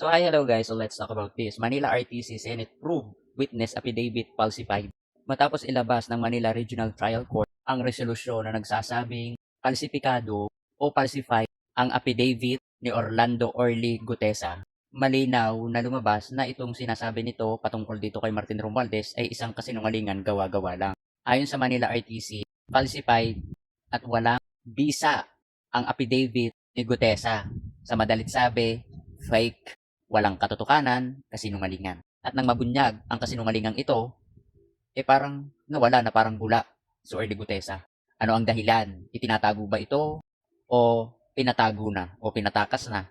So hi, hello guys. So let's talk about this. Manila RTC Senate proved witness affidavit falsified. Matapos ilabas ng Manila Regional Trial Court ang resolusyon na nagsasabing falsifikado o falsified ang affidavit ni Orlando Orly Gutesa. Malinaw na lumabas na itong sinasabi nito patungkol dito kay Martin Romualdez ay isang kasinungalingan gawa-gawa lang. Ayon sa Manila RTC, falsified at walang bisa ang affidavit ni Gutesa. Sa madalit sabi, fake, walang katotohanan, kasinungalingan. At nang mabunyag ang kasinungalingang ito, eh parang nawala na parang bula si Orly Gutesa. Ano ang dahilan? Itinatago ba ito? O pinatago na? O pinatakas na?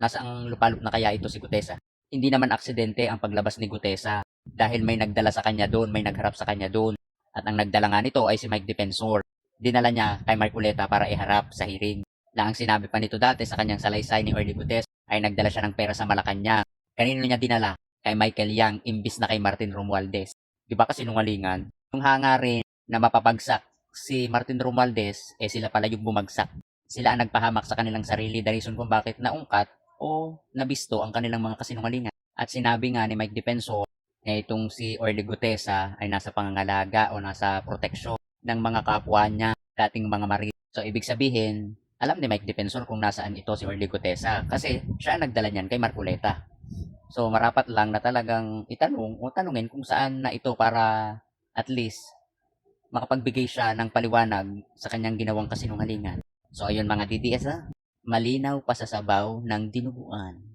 Nasa ang lupalop na kaya ito si Gutesa? Hindi naman aksidente ang paglabas ni Gutesa dahil may nagdala sa kanya doon, may nagharap sa kanya doon. At ang nagdala nga nito ay si Mike Defensor. Dinala niya kay Marculeta para iharap sa hearing. Na ang sinabi pa nito dati sa kanyang salaysay ni Orly Gutesa ay nagdala siya ng pera sa Malacanang. Kanino niya dinala? Kay Michael Yang imbis na kay Martin Romualdez. Di ba kasi nungalingan? Yung hangarin na mapapagsak si Martin Romualdez, eh sila pala yung bumagsak. Sila ang nagpahamak sa kanilang sarili the reason kung bakit naungkat o nabisto ang kanilang mga kasinungalingan. At sinabi nga ni Mike Defensor na itong si Orly Gutesa ay nasa pangangalaga o nasa proteksyon ng mga kapwa niya, dating mga marit. So, ibig sabihin, alam ni Mike Defensor kung nasaan ito si Orly Gutesa kasi siya ang nagdala niyan kay Marculeta. So, marapat lang na talagang itanong o tanungin kung saan na ito para at least makapagbigay siya ng paliwanag sa kanyang ginawang kasinungalingan. So, ayun mga DDS ha, malinaw pa sa sabaw ng dinuguan.